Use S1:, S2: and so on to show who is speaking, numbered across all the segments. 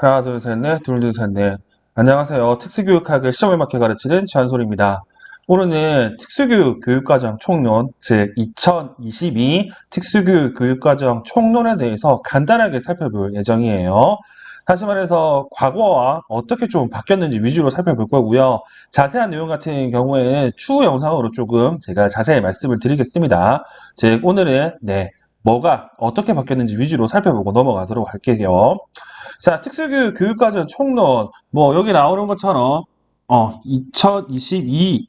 S1: 하나, 둘, 셋, 넷, 둘, 둘, 셋, 넷. 안녕하세요. 특수교육학을 시험을 맞게 가르치는 지한솔입니다. 오늘은 특수교육 교육과정 총론, 즉 2022 특수교육 교육과정 총론에 대해서 간단하게 살펴볼 예정이에요. 다시 말해서 과거와 어떻게 좀 바뀌었는지 위주로 살펴볼 거고요. 자세한 내용 같은 경우에는 추후 영상으로 조금 제가 자세히 말씀을 드리겠습니다. 즉 오늘은 네 뭐가 어떻게 바뀌었는지 위주로 살펴보고 넘어가도록 할게요. 자, 특수교육 교육과정 총론 뭐 여기 나오는 것처럼 어 2022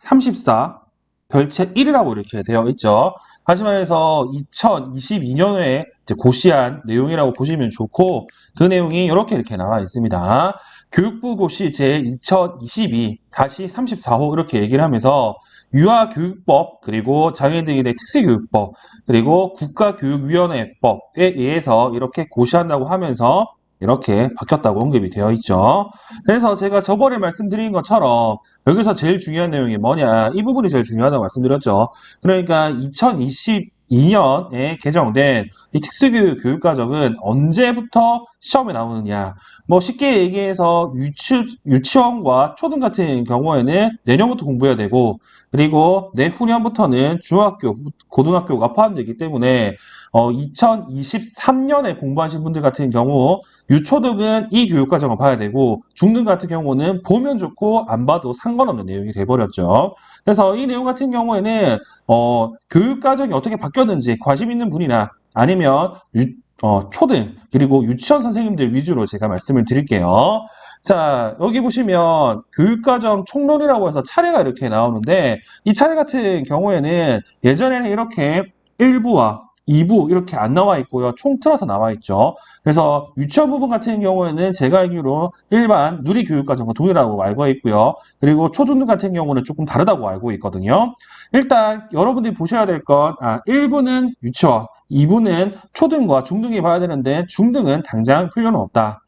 S1: 34 별채 1이라고 이렇게 되어 있죠. 다시 말해서 2022년에 고시한 내용이라고 보시면 좋고 그 내용이 이렇게 이렇게 나와 있습니다. 교육부 고시 제 2022 다시 34호 이렇게 얘기를 하면서 유아교육법 그리고 장애인 등에 대해 특수교육법 그리고 국가교육위원회법에 의해서 이렇게 고시한다고 하면서 이렇게 바뀌었다고 언급이 되어 있죠. 그래서 제가 저번에 말씀드린 것처럼 여기서 제일 중요한 내용이 뭐냐 이 부분이 제일 중요하다고 말씀드렸죠. 그러니까 2022년에 개정된 이 특수교육 교육과정은 언제부터 시험에 나오느냐 뭐 쉽게 얘기해서 유치, 유치원과 초등 같은 경우에는 내년부터 공부해야 되고 그리고 내후년부터는 중학교, 고등학교가 포함되기 때문에 어, 2023년에 공부하신 분들 같은 경우 유초등은 이 교육과정을 봐야 되고 중등 같은 경우는 보면 좋고 안 봐도 상관없는 내용이 돼버렸죠. 그래서 이 내용 같은 경우에는 어, 교육과정이 어떻게 바뀌었는지 관심 있는 분이나 아니면 유, 어, 초등 그리고 유치원 선생님들 위주로 제가 말씀을 드릴게요. 자, 여기 보시면 교육과정 총론이라고 해서 차례가 이렇게 나오는데 이 차례 같은 경우에는 예전에는 이렇게 1부와 2부 이렇게 안 나와 있고요. 총 틀어서 나와 있죠. 그래서 유치원 부분 같은 경우에는 제가 알기로 일반 누리교육과정과 동일하고 알고 있고요. 그리고 초중등 같은 경우는 조금 다르다고 알고 있거든요. 일단 여러분들이 보셔야 될 건 아, 1부는 유치원, 2부는 초등과 중등이 봐야 되는데 중등은 당장 필요는 없다.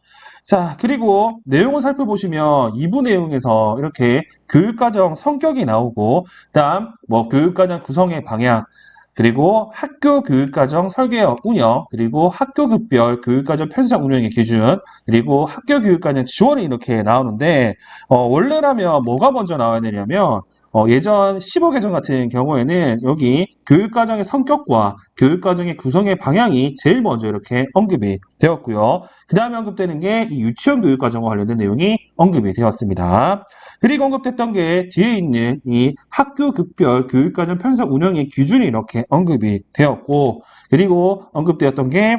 S1: 자, 그리고 내용을 살펴보시면 2부 내용에서 이렇게 교육과정 성격이 나오고, 다음, 뭐, 교육과정 구성의 방향, 그리고 학교 교육과정 설계와 운영, 그리고 학교급별 교육과정 편성 운영의 기준, 그리고 학교 교육과정 지원이 이렇게 나오는데, 어, 원래라면 뭐가 먼저 나와야 되냐면, 어, 예전 15개정 같은 경우에는 여기 교육과정의 성격과 교육과정의 구성의 방향이 제일 먼저 이렇게 언급이 되었고요. 그 다음에 언급되는 게 유치원 교육과정과 관련된 내용이 언급이 되었습니다. 그리고 언급됐던 게 뒤에 있는 이 학교급별 교육과정 편성 운영의 기준이 이렇게 언급이 되었고 그리고 언급되었던 게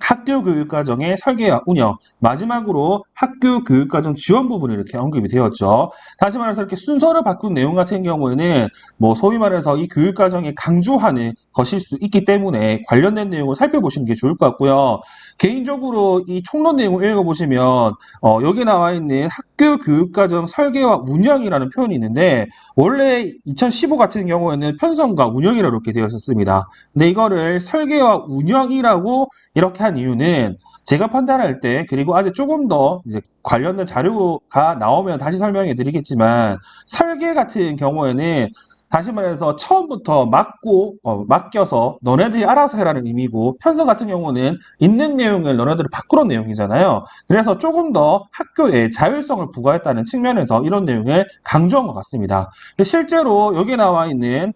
S1: 학교 교육과정의 설계와 운영, 마지막으로 학교 교육과정 지원 부분이 이렇게 언급이 되었죠. 다시 말해서 이렇게 순서를 바꾼 내용 같은 경우에는 뭐 소위 말해서 이 교육과정에 강조하는 것일 수 있기 때문에 관련된 내용을 살펴보시는 게 좋을 것 같고요. 개인적으로 이 총론 내용을 읽어보시면 어, 여기 나와 있는 학교 교육과정 설계와 운영이라는 표현이 있는데 원래 2015 같은 경우에는 편성과 운영이라고 이렇게 되어 있었습니다. 근데 이거를 설계와 운영이라고 이렇게 한 이유는 제가 판단할 때 그리고 아직 조금 더 이제 관련된 자료가 나오면 다시 설명해 드리겠지만 설계 같은 경우에는 다시 말해서 처음부터 맡고 어, 맡겨서 너네들이 알아서 해라는 의미고 편성 같은 경우는 있는 내용을 너네들이 바꾸는 내용이잖아요. 그래서 조금 더 학교에 자율성을 부과했다는 측면에서 이런 내용을 강조한 것 같습니다. 실제로 여기 나와 있는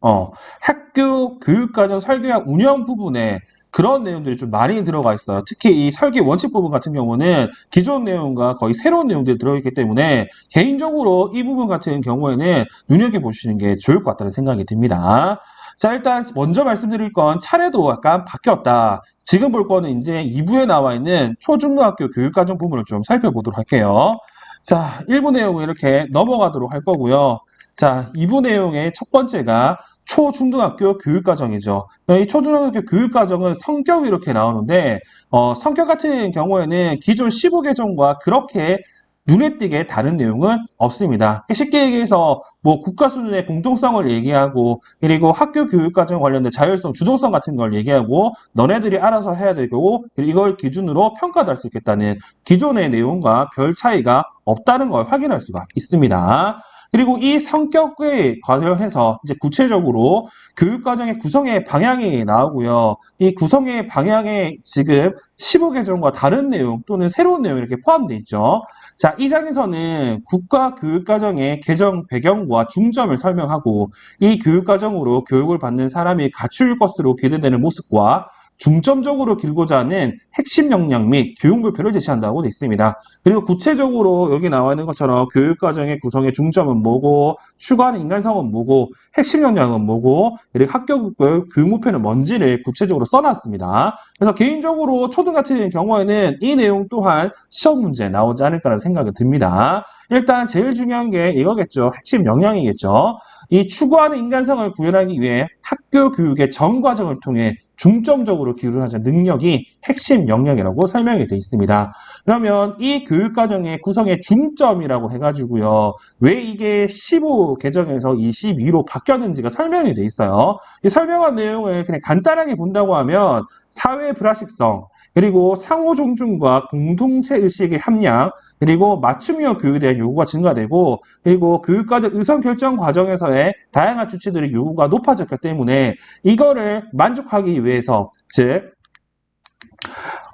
S1: 어, 학교 교육과정 설계와 운영 부분에 그런 내용들이 좀 많이 들어가 있어요. 특히 이 설계 원칙 부분 같은 경우는 기존 내용과 거의 새로운 내용들이 들어있기 때문에 개인적으로 이 부분 같은 경우에는 눈여겨보시는 게 좋을 것 같다는 생각이 듭니다. 자, 일단 먼저 말씀드릴 건 차례도 약간 바뀌었다. 지금 볼 거는 이제 2부에 나와 있는 초중고학교 교육과정 부분을 좀 살펴보도록 할게요. 자, 1부 내용을 이렇게 넘어가도록 할 거고요. 자, 2부 내용의 첫 번째가 초중등학교 교육과정이죠. 이 초중등학교 교육과정은 성격이 이렇게 나오는데 어, 성격 같은 경우에는 기존 15개정과 그렇게 눈에 띄게 다른 내용은 없습니다. 쉽게 얘기해서 뭐 국가 수준의 공정성을 얘기하고 그리고 학교 교육과정 관련된 자율성, 주동성 같은 걸 얘기하고 너네들이 알아서 해야 되고 이걸 기준으로 평가할 수 있겠다는 기존의 내용과 별 차이가 없다는 걸 확인할 수가 있습니다. 그리고 이 성격에 관련해서 이제 구체적으로 교육과정의 구성의 방향이 나오고요. 이 구성의 방향에 지금 15개정과 다른 내용 또는 새로운 내용이 이렇게 포함되어 있죠. 자, 이 장에서는 국가 교육과정의 개정 배경과 중점을 설명하고 이 교육과정으로 교육을 받는 사람이 갖출 것으로 기대되는 모습과 중점적으로 길고자 하는 핵심 역량 및 교육 목표를 제시한다고 되어 있습니다. 그리고 구체적으로 여기 나와 있는 것처럼 교육과정의 구성의 중점은 뭐고 추구하는 인간성은 뭐고 핵심 역량은 뭐고 그리고 학교 교육 목표는 뭔지를 구체적으로 써놨습니다. 그래서 개인적으로 초등 같은 경우에는 이 내용 또한 시험 문제 나오지 않을까라는 생각이 듭니다. 일단 제일 중요한 게 이거겠죠. 핵심 역량이겠죠. 이 추구하는 인간성을 구현하기 위해 학교 교육의 전 과정을 통해 중점적으로 기울여하는 능력이 핵심 역량이라고 설명이 되어 있습니다. 그러면 이 교육과정의 구성의 중점이라고 해가지고요. 왜 이게 15 개정에서 22로 바뀌었는지가 설명이 되어 있어요. 이 설명한 내용을 그냥 간단하게 본다고 하면 사회 불화식성, 그리고 상호 존중과 공동체 의식의 함량, 그리고 맞춤형 교육에 대한 요구가 증가되고, 그리고 교육과정 의성 결정 과정에서의 다양한 주체들의 요구가 높아졌기 때문에 이거를 만족하기 위해서, 즉,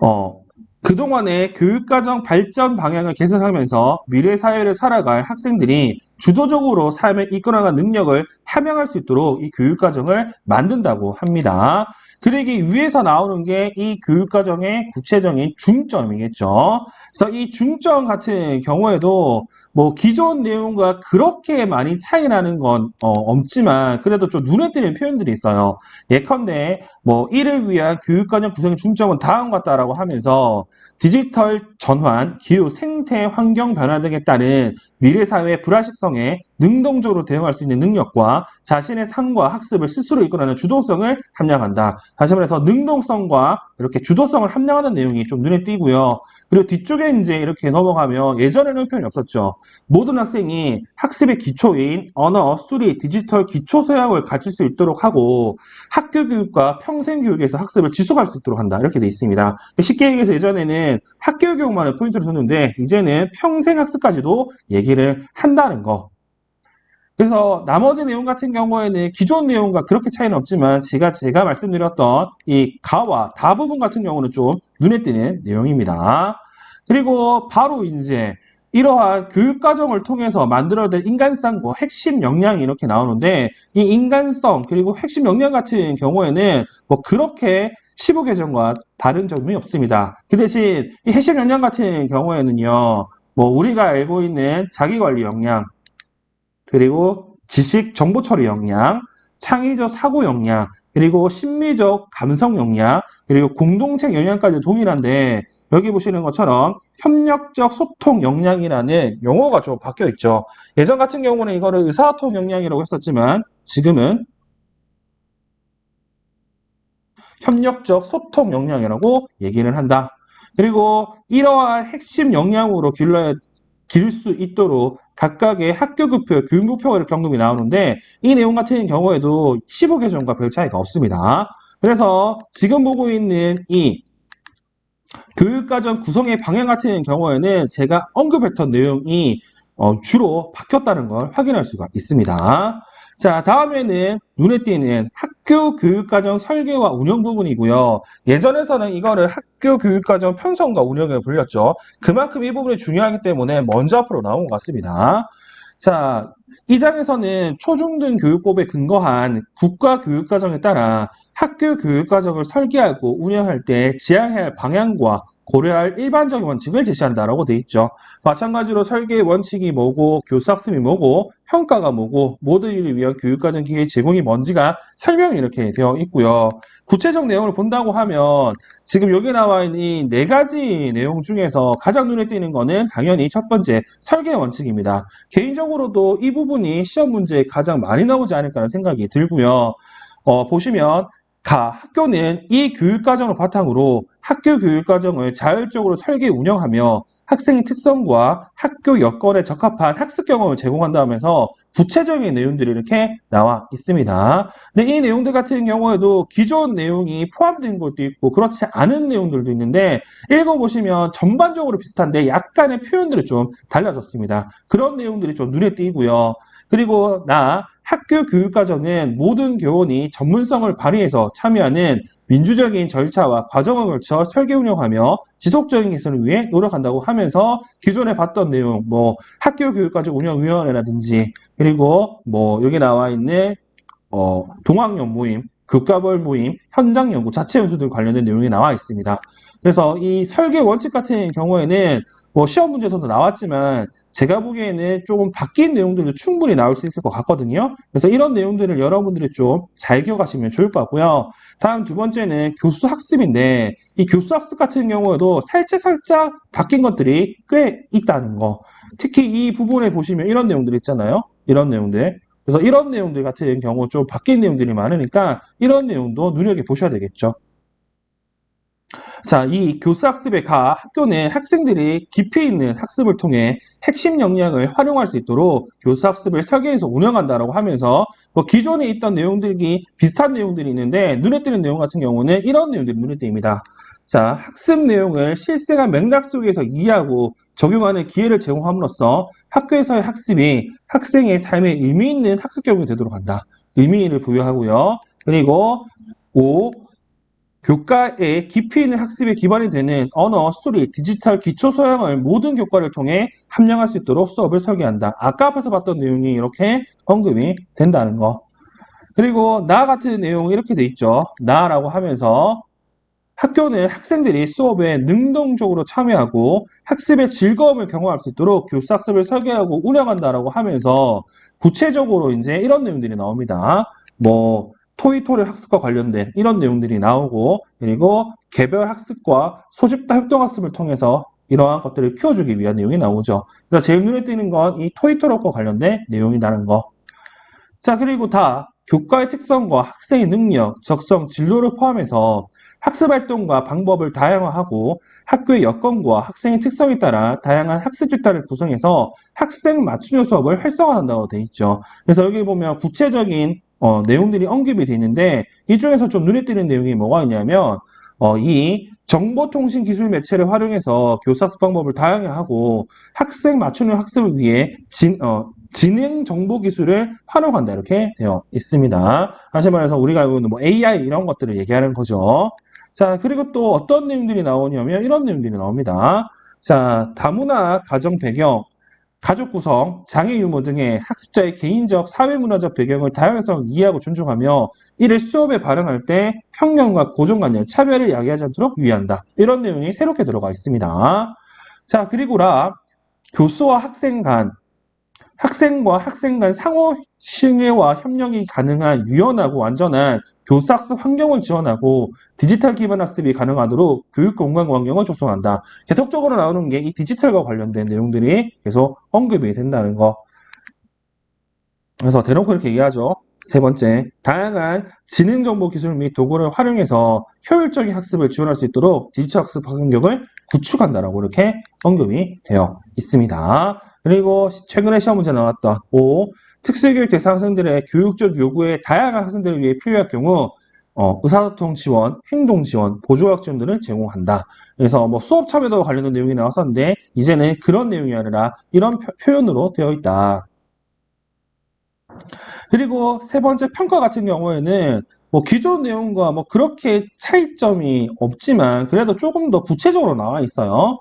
S1: 어, 그동안의 교육과정 발전 방향을 개선하면서 미래 사회를 살아갈 학생들이 주도적으로 삶을 이끌어가는 능력을 함양할 수 있도록 이 교육과정을 만든다고 합니다. 그러기 위해서 나오는 게 이 교육과정의 구체적인 중점이겠죠. 그래서 이 중점 같은 경우에도 뭐 기존 내용과 그렇게 많이 차이 나는 건 어, 없지만 그래도 좀 눈에 띄는 표현들이 있어요. 예컨대 뭐 이를 위한 교육과정 구성의 중점은 다음 같다라고 하면서 디지털 전환, 기후, 생태, 환경 변화 등에 따른 미래 사회의 불화식성에 능동적으로 대응할 수 있는 능력과 자신의 삶과 학습을 스스로 이끌어내는 주도성을 함양한다. 다시 말해서 능동성과 이렇게 주도성을 함양하는 내용이 좀 눈에 띄고요. 그리고 뒤쪽에 이제 이렇게 넘어가면 예전에는 표현이 없었죠. 모든 학생이 학습의 기초인 언어, 수리, 디지털 기초 소양을 갖출 수 있도록 하고 학교 교육과 평생 교육에서 학습을 지속할 수 있도록 한다. 이렇게 돼 있습니다. 쉽게 얘기해서 예전에는 학교 교육만을 포인트로 뒀는데 이제는 평생 학습까지도 얘기를 한다는 거. 그래서 나머지 내용 같은 경우에는 기존 내용과 그렇게 차이는 없지만 제가 제가 말씀드렸던 이 가와 다 부분 같은 경우는 좀 눈에 띄는 내용입니다. 그리고 바로 이제 이러한 교육과정을 통해서 만들어낼 인간성과 핵심 역량이 이렇게 나오는데 이 인간성 그리고 핵심 역량 같은 경우에는 뭐 그렇게 15개정과 다른 점이 없습니다. 그 대신 이 핵심 역량 같은 경우에는요. 뭐 우리가 알고 있는 자기관리 역량 그리고 지식 정보 처리 역량, 창의적 사고 역량, 그리고 심리적 감성 역량, 그리고 공동체 역량까지 동일한데 여기 보시는 것처럼 협력적 소통 역량이라는 용어가 좀 바뀌어 있죠. 예전 같은 경우는 이거를 의사소통 역량이라고 했었지만 지금은 협력적 소통 역량이라고 얘기를 한다. 그리고 이러한 핵심 역량으로 길러야 기를 수 있도록 각각의 학교 급표, 교육 목표가 이렇게 언급이 나오는데 이 내용 같은 경우에도 15개정과 별 차이가 없습니다. 그래서 지금 보고 있는 이 교육과정 구성의 방향 같은 경우에는 제가 언급했던 내용이 어, 주로 바뀌었다는 걸 확인할 수가 있습니다. 자, 다음에는 눈에 띄는 학교 교육과정 설계와 운영 부분이고요. 예전에서는 이거를 학교 교육과정 편성과 운영을 불렸죠. 그만큼 이 부분이 중요하기 때문에 먼저 앞으로 나온 것 같습니다. 자, 이 장에서는 초중등 교육법에 근거한 국가 교육과정에 따라 학교 교육과정을 설계하고 운영할 때 지향해야 할 방향과 고려할 일반적인 원칙을 제시한다라고 돼 있죠. 마찬가지로 설계의 원칙이 뭐고 교수학습이 뭐고 평가가 뭐고 일을 위한 교육과정 기회 제공이 뭔지가 설명이 이렇게 되어 있고요. 구체적 내용을 본다고 하면 지금 여기 나와 있는 이 네 가지 내용 중에서 가장 눈에 띄는 거는 당연히 첫 번째 설계 원칙입니다. 개인적으로도 이 부분이 시험 문제에 가장 많이 나오지 않을까 하는 생각이 들고요. 어, 보시면 가 학교는 이 교육과정을 바탕으로 학교 교육과정을 자율적으로 설계 운영하며 학생의 특성과 학교 여건에 적합한 학습 경험을 제공한다면서 구체적인 내용들이 이렇게 나와 있습니다. 근데 이 내용들 같은 경우에도 기존 내용이 포함된 것도 있고 그렇지 않은 내용들도 있는데 읽어보시면 전반적으로 비슷한데 약간의 표현들이 좀 달라졌습니다. 그런 내용들이 좀 눈에 띄고요. 그리고 나 학교 교육과정은 모든 교원이 전문성을 발휘해서 참여하는 민주적인 절차와 과정을 걸쳐 설계 운영하며 지속적인 개선을 위해 노력한다고 하면서 기존에 봤던 내용, 뭐 학교 교육과정 운영위원회라든지 그리고 뭐 여기 나와 있는 어, 동학연 모임, 교과별 모임, 현장 연구, 자체 연수 등 관련된 내용이 나와 있습니다. 그래서 이 설계 원칙 같은 경우에는 뭐 시험 문제에서도 나왔지만 제가 보기에는 조금 바뀐 내용들도 충분히 나올 수 있을 것 같거든요. 그래서 이런 내용들을 여러분들이 좀 잘 기억하시면 좋을 것 같고요. 다음 두 번째는 교수 학습인데 이 교수 학습 같은 경우에도 살짝 살짝 바뀐 것들이 꽤 있다는 거. 특히 이 부분에 보시면 이런 내용들 있잖아요. 이런 내용들. 그래서 이런 내용들 같은 경우 좀 바뀐 내용들이 많으니까 이런 내용도 눈여겨보셔야 되겠죠. 자, 이 교수학습의 가 학교 내 학생들이 깊이 있는 학습을 통해 핵심 역량을 활용할 수 있도록 교수학습을 설계해서 운영한다라고 하면서 뭐 기존에 있던 내용들이 비슷한 내용들이 있는데 눈에 띄는 내용 같은 경우는 이런 내용들이 눈에 띕니다. 자, 학습 내용을 실생활 맥락 속에서 이해하고 적용하는 기회를 제공함으로써 학교에서의 학습이 학생의 삶에 의미 있는 학습 경험이 되도록 한다. 의미를 부여하고요. 그리고 5. 교과의 깊이 있는 학습에 기반이 되는 언어, 수리, 디지털 기초 소양을 모든 교과를 통해 함량할 수 있도록 수업을 설계한다. 아까 앞에서 봤던 내용이 이렇게 언급이 된다는 거. 그리고 나 같은 내용이 이렇게 돼 있죠. 나라고 하면서 학교는 학생들이 수업에 능동적으로 참여하고 학습의 즐거움을 경험할 수 있도록 교수 학습을 설계하고 운영한다라고 하면서 구체적으로 이제 이런 내용들이 나옵니다. 뭐 토이토리 학습과 관련된 이런 내용들이 나오고 그리고 개별 학습과 소집다 협동 학습을 통해서 이러한 것들을 키워주기 위한 내용이 나오죠. 그래서 제일 눈에 띄는 건 이 토이토록과 관련된 내용이라는 거. 자, 그리고 다 교과의 특성과 학생의 능력, 적성, 진로를 포함해서 학습 활동과 방법을 다양화하고 학교의 여건과 학생의 특성에 따라 다양한 학습 집단을 구성해서 학생 맞춤형 수업을 활성화한다고 돼 있죠. 그래서 여기 보면 구체적인 어, 내용들이 언급이 되어 있는데 이 중에서 좀 눈에 띄는 내용이 뭐가 있냐면 어, 이 정보통신 기술 매체를 활용해서 교사 학습 방법을 다양화하고 학생 맞춤형 학습을 위해 진, 어, 지능 정보 기술을 활용한다 이렇게 되어 있습니다. 다시 말해서 우리가 알고 있는 뭐 AI 이런 것들을 얘기하는 거죠. 자 그리고 또 어떤 내용들이 나오냐면 이런 내용들이 나옵니다. 자 다문화 가정 배경 가족 구성, 장애 유무 등의 학습자의 개인적, 사회문화적 배경을 다양성을 이해하고 존중하며 이를 수업에 발행할 때 편견과 고정관념, 차별을 야기하지 않도록 유의한다. 이런 내용이 새롭게 들어가 있습니다. 자, 그리고 라 교수와 학생 간 학생과 학생 간 상호 신뢰와 협력이 가능한 유연하고 안전한 교수학습 환경을 지원하고 디지털 기반 학습이 가능하도록 교육 공간 환경을 조성한다. 계속적으로 나오는 게 이 디지털과 관련된 내용들이 계속 언급이 된다는 거. 그래서 대놓고 이렇게 얘기하죠. 세 번째, 다양한 지능 정보 기술 및 도구를 활용해서 효율적인 학습을 지원할 수 있도록 디지털 학습 환경을 구축한다라고 이렇게 언급이 되어 있습니다. 그리고 최근에 시험 문제 나왔던 5. 특수교육 대상 학생들의 교육적 요구에 다양한 학생들을 위해 필요할 경우 어, 의사소통 지원, 행동 지원, 보조학 지원들을 제공한다. 그래서 뭐 수업 참여도 관련된 내용이 나왔었는데 이제는 그런 내용이 아니라 이런 표, 표현으로 되어 있다. 그리고 세 번째 평가 같은 경우에는 뭐 기존 내용과 뭐 그렇게 차이점이 없지만 그래도 조금 더 구체적으로 나와 있어요.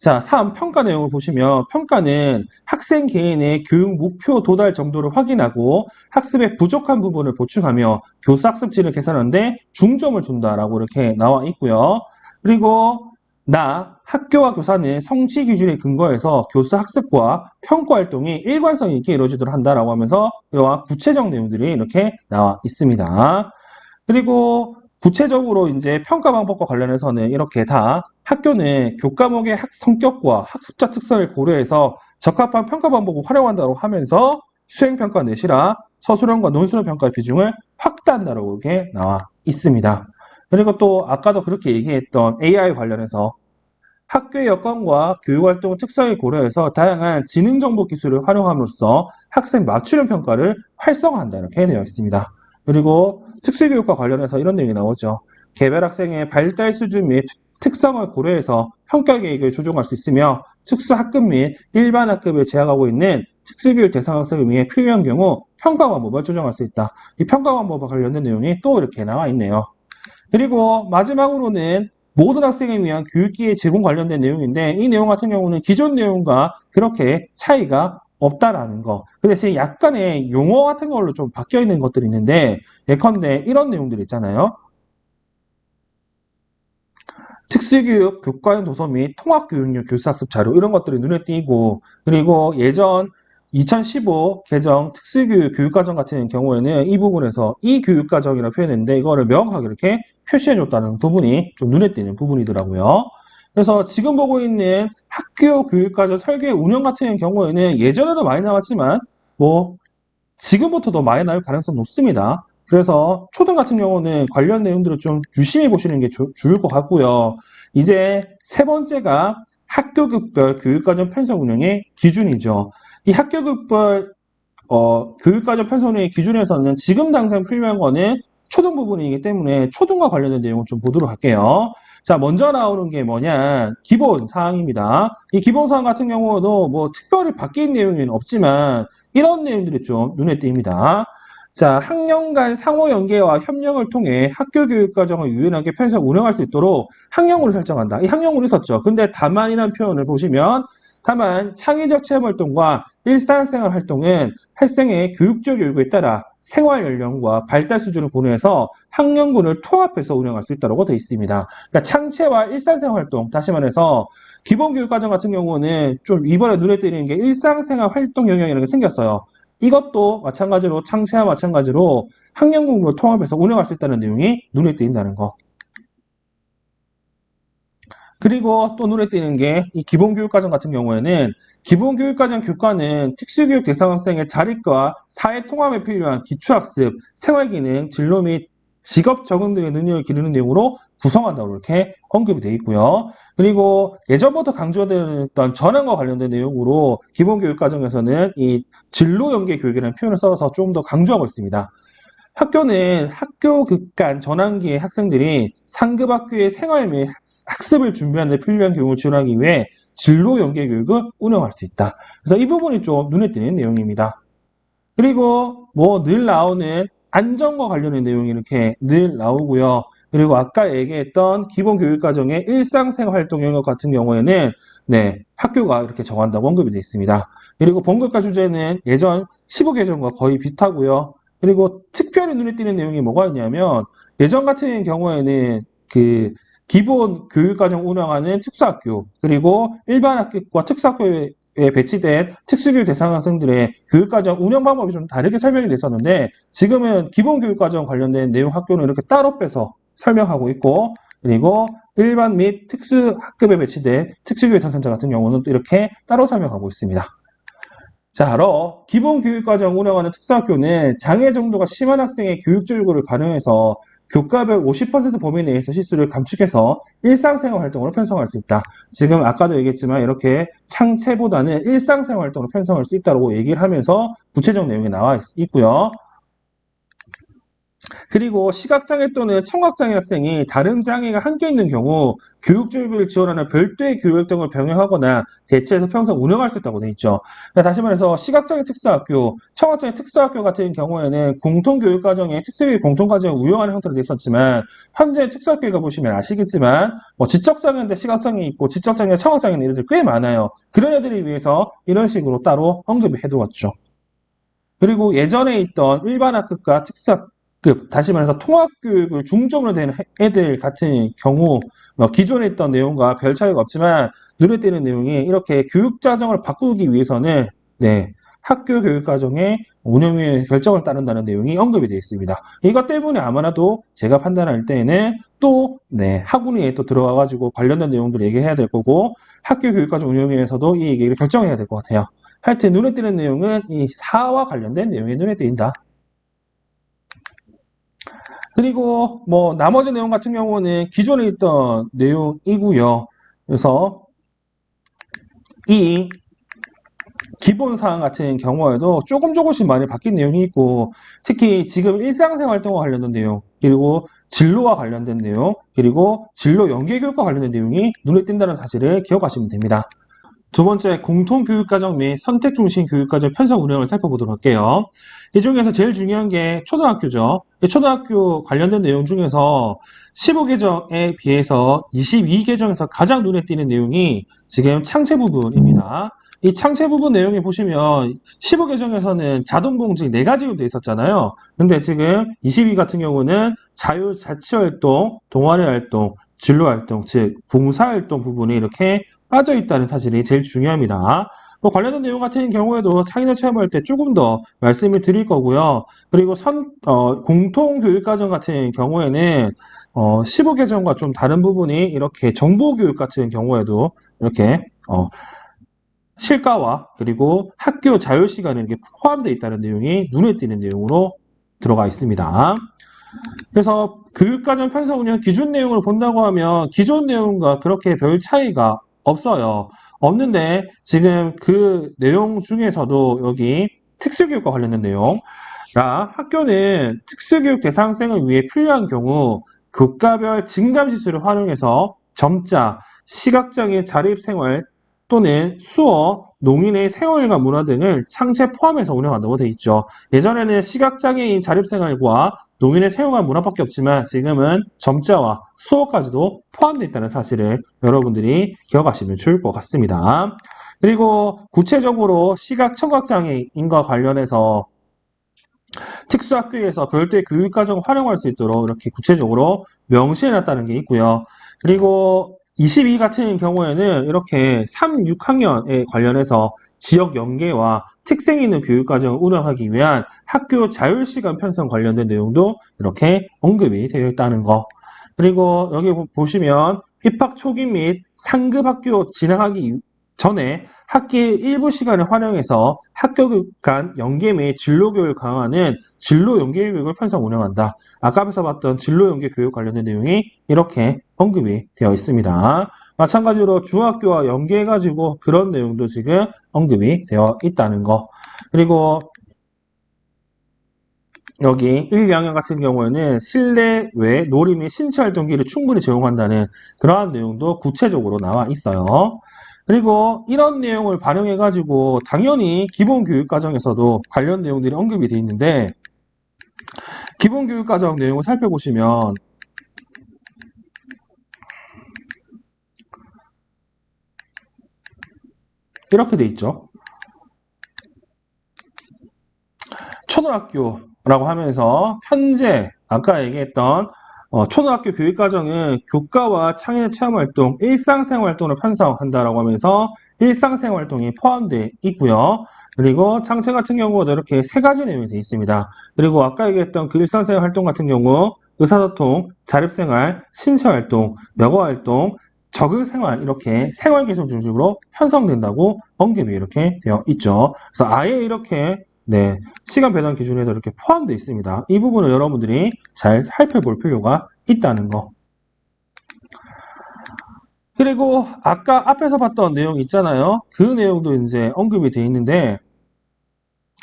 S1: 자, 3. 평가 내용을 보시면 평가는 학생 개인의 교육 목표 도달 정도를 확인하고 학습의 부족한 부분을 보충하며 교수 학습질을 개선하는데 중점을 준다라고 이렇게 나와 있고요. 그리고 나 학교와 교사는 성취 기준에 근거해서 교수 학습과 평가 활동이 일관성 있게 이루어지도록 한다라고 하면서 이와 구체적 내용들이 이렇게 나와 있습니다. 그리고 구체적으로 이제 평가 방법과 관련해서는 이렇게 다 학교는 교과목의 학 성격과 학습자 특성을 고려해서 적합한 평가 방법을 활용한다고 하면서 수행평가 내시라 서술형과 논술형 평가의 비중을 확대한다고 이렇게 나와 있습니다. 그리고 또 아까도 그렇게 얘기했던 AI 관련해서 학교의 여건과 교육활동 특성을 고려해서 다양한 지능정보 기술을 활용함으로써 학생 맞춤형 평가를 활성화한다 이렇게 되어 있습니다. 그리고 특수교육과 관련해서 이런 내용이 나오죠. 개별 학생의 발달 수준 및 특성을 고려해서 평가 계획을 조정할 수 있으며 특수학급 및 일반 학급을 제약하고 있는 특수교육 대상 학생을 위해 필요한 경우 평가 방법을 조정할 수 있다. 이 평가 방법과 관련된 내용이 또 이렇게 나와 있네요. 그리고 마지막으로는 모든 학생에 위한 교육기회 제공 관련된 내용인데 이 내용 같은 경우는 기존 내용과 그렇게 차이가 없다라는 거. 그 대신 약간의 용어 같은 걸로 좀 바뀌어 있는 것들이 있는데 예컨대 이런 내용들 있잖아요. 특수교육, 교과형 도서 및 통합교육용 교사학습 자료 이런 것들이 눈에 띄고 그리고 예전 2015 개정 특수교육 교육과정 같은 경우에는 이 부분에서 이 교육과정이라고 표현했는데 이거를 명확하게 이렇게 표시해 줬다는 부분이 좀 눈에 띄는 부분이더라고요. 그래서 지금 보고 있는 학교 교육과정 설계 운영 같은 경우에는 예전에도 많이 나왔지만 뭐 지금부터도 많이 나올 가능성이 높습니다. 그래서 초등 같은 경우는 관련 내용들을 좀 유심히 보시는 게 조- 좋을 것 같고요. 이제 세 번째가 학교급별 교육과정 편성 운영의 기준이죠. 이 학교급별 어, 교육과정 편성 운영의 기준에서는 지금 당장 필요한 거는 초등 부분이기 때문에 초등과 관련된 내용을 좀 보도록 할게요. 자, 먼저 나오는 게 뭐냐? 기본 사항입니다. 이 기본 사항 같은 경우도 뭐 특별히 바뀐 내용은 없지만 이런 내용들이 좀 눈에 띕니다. 자, 학년 간 상호 연계와 협력을 통해 학교 교육 과정을 유연하게 편성 운영할 수 있도록 학년군을 설정한다. 이 학년군이 있었죠. 근데 다만이라는 표현을 보시면 다만 창의적 체험 활동과 일상생활 활동은 학생의 교육적 요구에 따라 생활 연령과 발달 수준을 고려해서 학년군을 통합해서 운영할 수 있다고 되어 있습니다. 그러니까 창체와 일상생활 활동, 다시 말해서 기본 교육과정 같은 경우는 좀 이번에 눈에 띄는 게 일상생활 활동 영역이라는 게 생겼어요. 이것도 마찬가지로 창체와 마찬가지로 학년군을 통합해서 운영할 수 있다는 내용이 눈에 띄는다는 거. 그리고 또 눈에 띄는 게 이 기본교육과정 같은 경우에는 기본교육과정 교과는 특수교육 대상 학생의 자립과 사회 통합에 필요한 기초학습, 생활기능, 진로 및 직업 적응 등의 능력을 기르는 내용으로 구성한다고 이렇게 언급이 되어 있고요. 그리고 예전부터 강조되었던 전환과 관련된 내용으로 기본교육 과정에서는 이 진로 연계 교육이라는 표현을 써서 조금 더 강조하고 있습니다. 학교는 학교 극간 전환기의 학생들이 상급 학교의 생활 및 학습을 준비하는 데 필요한 교육을 지원하기 위해 진로 연계 교육을 운영할 수 있다. 그래서 이 부분이 좀 눈에 띄는 내용입니다. 그리고 뭐 늘 나오는 안전과 관련된 내용이 이렇게 늘 나오고요. 그리고 아까 얘기했던 기본 교육 과정의 일상생활 활동 영역 같은 경우에는 네, 학교가 이렇게 정한다고 언급이 되어 있습니다. 그리고 본교과 주제는 예전 15개정과 거의 비슷하고요. 그리고 특별히 눈에 띄는 내용이 뭐가 있냐면 예전 같은 경우에는 그 기본 교육과정 운영하는 특수학교 그리고 일반 학교과 특수학교에 배치된 특수교육 대상 학생들의 교육과정 운영 방법이 좀 다르게 설명이 됐었는데 지금은 기본 교육과정 관련된 내용 학교는 이렇게 따로 빼서 설명하고 있고 그리고 일반 및 특수학급에 배치된 특수교육 당선자 같은 경우는 또 이렇게 따로 설명하고 있습니다. 자, 러 기본 교육과정 운영하는 특수학교는 장애 정도가 심한 학생의 교육적 요구를 반영해서 교과별 50% 범위 내에서 실수를 감축해서 일상생활 활동으로 편성할 수 있다. 지금 아까도 얘기했지만 이렇게 창체보다는 일상생활 활동으로 편성할 수 있다고 얘기를 하면서 구체적 내용이 나와 있, 있고요. 그리고 시각장애 또는 청각장애 학생이 다른 장애가 함께 있는 경우 교육교육을 지원하는 별도의 교육 등을 병행하거나 대체해서 평생 운영할 수 있다고 되어 있죠. 그러니까 다시 말해서 시각장애 특수학교, 청각장애 특수학교 같은 경우에는 공통교육과정에 특수교육 공통과정을 운영하는 형태로 되어 있었지만 현재 특수학교에 가보시면 아시겠지만 뭐 지적장애인데 시각장애 있고 지적장애, 청각장애 있는 애들 꽤 많아요. 그런 애들을 위해서 이런 식으로 따로 언급을 해두었죠. 그리고 예전에 있던 일반 학급과 특수학 급, 다시 말해서 통합교육을 중점으로 된 애들 같은 경우, 뭐 기존에 있던 내용과 별 차이가 없지만 눈에 띄는 내용이 이렇게 교육자정을 바꾸기 위해서는, 네, 학교 교육과정의 운영의 결정을 따른다는 내용이 언급이 되어 있습니다. 이것 때문에 아마도 제가 판단할 때에는 또, 네, 학원위에 또 들어가가지고 관련된 내용들을 얘기해야 될 거고, 학교 교육과정 운영위에서도 이 얘기를 결정해야 될 것 같아요. 하여튼 눈에 띄는 내용은 이 사와 관련된 내용이 눈에 띄인다. 그리고 뭐 나머지 내용 같은 경우는 기존에 있던 내용이고요. 그래서 이 기본 사항 같은 경우에도 조금 조금씩 많이 바뀐 내용이 있고 특히 지금 일상생활 활동과 관련된 내용 그리고 진로와 관련된 내용 그리고 진로 연계 교육과 관련된 내용이 눈에 띈다는 사실을 기억하시면 됩니다. 두 번째, 공통교육과정 및 선택중심 교육과정 편성 운영을 살펴보도록 할게요. 이 중에서 제일 중요한 게 초등학교죠. 이 초등학교 관련된 내용 중에서 15개정에 비해서 22개정에서 가장 눈에 띄는 내용이 지금 창체 부분입니다. 이 창체 부분 내용에 보시면 15개정에서는 자동봉지 4가지로 돼 있었잖아요. 근데 지금 22 같은 경우는 자유자치활동, 동아리 활동, 진로활동, 즉 봉사활동 부분이 이렇게 빠져 있다는 사실이 제일 중요합니다. 뭐 관련된 내용 같은 경우에도 창의적 체험할 때 조금 더 말씀을 드릴 거고요. 그리고 선, 어, 공통교육과정 같은 경우에는 어, 15개정과 좀 다른 부분이 이렇게 정보교육 같은 경우에도 이렇게 어, 실가와 그리고 학교 자율 시간에 이렇게 포함되어 있다는 내용이 눈에 띄는 내용으로 들어가 있습니다. 그래서 교육과정 편성 운영 기준 내용을 본다고 하면 기존 내용과 그렇게 별 차이가 없어요. 없는데 지금 그 내용 중에서도 여기 특수교육과 관련된 내용 야, 학교는 특수교육 대상생을 위해 필요한 경우 교과별 증감시술을 활용해서 점자, 시각장애 자립생활 또는 수어, 농인의 생활과 문화 등을 창체 포함해서 운영한다고 되어 있죠. 예전에는 시각장애인 자립생활과 농인의 생활과 문화밖에 없지만 지금은 점자와 수어까지도 포함되어 있다는 사실을 여러분들이 기억하시면 좋을 것 같습니다. 그리고 구체적으로 시각 청각장애인과 관련해서 특수학교에서 별도의 교육과정을 활용할 수 있도록 이렇게 구체적으로 명시해놨다는 게 있고요. 그리고 22 같은 경우에는 이렇게 3, 6학년에 관련해서 지역 연계와 특색 있는 교육과정을 운영하기 위한 학교 자율시간 편성 관련된 내용도 이렇게 언급이 되어 있다는 거. 그리고 여기 보시면 입학 초기 및 상급 학교 진행하기 전에 학기 일부 시간을 활용해서 학교 간 연계 및 진로 교육을 강화하는 진로 연계 교육을 편성 운영한다. 아까 앞에서 봤던 진로 연계 교육 관련된 내용이 이렇게 언급이 되어 있습니다. 마찬가지로 중학교와 연계해가지고 그런 내용도 지금 언급이 되어 있다는 거. 그리고 여기 1, 2학년 같은 경우에는 실내 외 놀이 및 신체 활동기를 충분히 제공한다는 그러한 내용도 구체적으로 나와 있어요. 그리고 이런 내용을 반영해 가지고 당연히 기본 교육 과정에서도 관련 내용들이 언급이 되어 있는데 기본 교육 과정 내용을 살펴보시면 이렇게 돼 있죠. 초등학교라고 하면서 현재 아까 얘기했던 어, 초등학교 교육과정은 교과와 창의 체험활동, 일상생활활동을 편성한다라고 하면서 일상생활활동이 포함되어 있고요. 그리고 창체 같은 경우도 이렇게 세 가지 내용이 되어 있습니다. 그리고 아까 얘기했던 그 일상생활활동 같은 경우 의사소통, 자립생활, 신체활동, 여가활동, 적응생활 이렇게 생활기술 중심으로 편성된다고 언급이 이렇게 되어 있죠. 그래서 아예 이렇게 네, 시간 배당 기준에서 이렇게 포함되어 있습니다. 이 부분을 여러분들이 잘 살펴볼 필요가 있다는 거. 그리고 아까 앞에서 봤던 내용 있잖아요. 그 내용도 이제 언급이 되어 있는데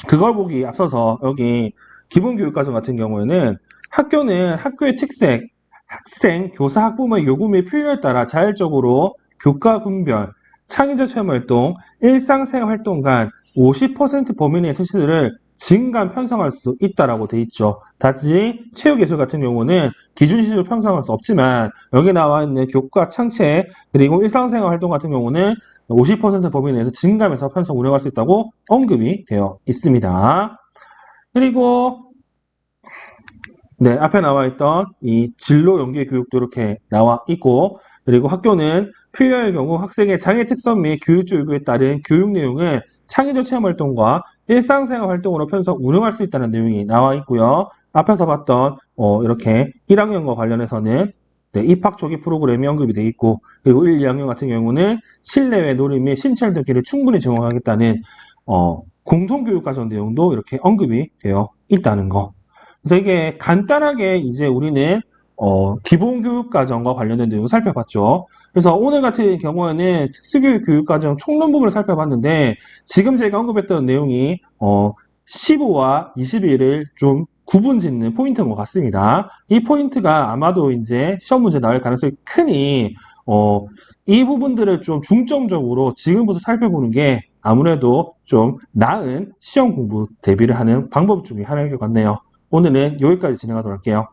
S1: 그걸 보기 앞서서 여기 기본교육과정 같은 경우에는 학교는 학교의 특색, 학생, 교사, 학부모의 및 필요에 따라 자율적으로 교과 분별, 창의적 체험 활동, 일상생활 활동 간 50% 범위 내의 실시들을 증감 편성할 수 있다라고 돼 있죠. 다시 체육예술 같은 경우는 기준 시술을 편성할 수 없지만 여기 나와 있는 교과 창체 그리고 일상생활 활동 같은 경우는 50% 범위 내에서 증감해서 편성 운영할 수 있다고 언급이 되어 있습니다. 그리고 네, 앞에 나와 있던 이 진로 연계 교육도 이렇게 나와 있고 그리고 학교는 필요할 경우 학생의 장애 특성 및 교육적 요구에 따른 교육 내용을 창의적 체험 활동과 일상생활 활동으로 편성 운영할 수 있다는 내용이 나와 있고요. 앞에서 봤던 어, 이렇게 1학년과 관련해서는 네, 입학 초기 프로그램이 언급이 되어 있고 그리고 1, 2학년 같은 경우는 실내외 놀이 및 신체 활동기를 충분히 제공하겠다는 어, 공통교육과정 내용도 이렇게 언급이 되어 있다는 거. 그래서 이게 간단하게 이제 우리는 어, 기본교육과정과 관련된 내용을 살펴봤죠. 그래서 오늘 같은 경우에는 특수교육 교육과정 총론 부분을 살펴봤는데 지금 제가 언급했던 내용이 어, 15와 21을 좀 구분 짓는 포인트인 것 같습니다. 이 포인트가 아마도 이제 시험 문제 나올 가능성이 크니 어, 이 부분들을 좀 중점적으로 지금부터 살펴보는 게 아무래도 좀 나은 시험 공부 대비를 하는 방법 중에 하나일 것 같네요. 오늘은 여기까지 진행하도록 할게요.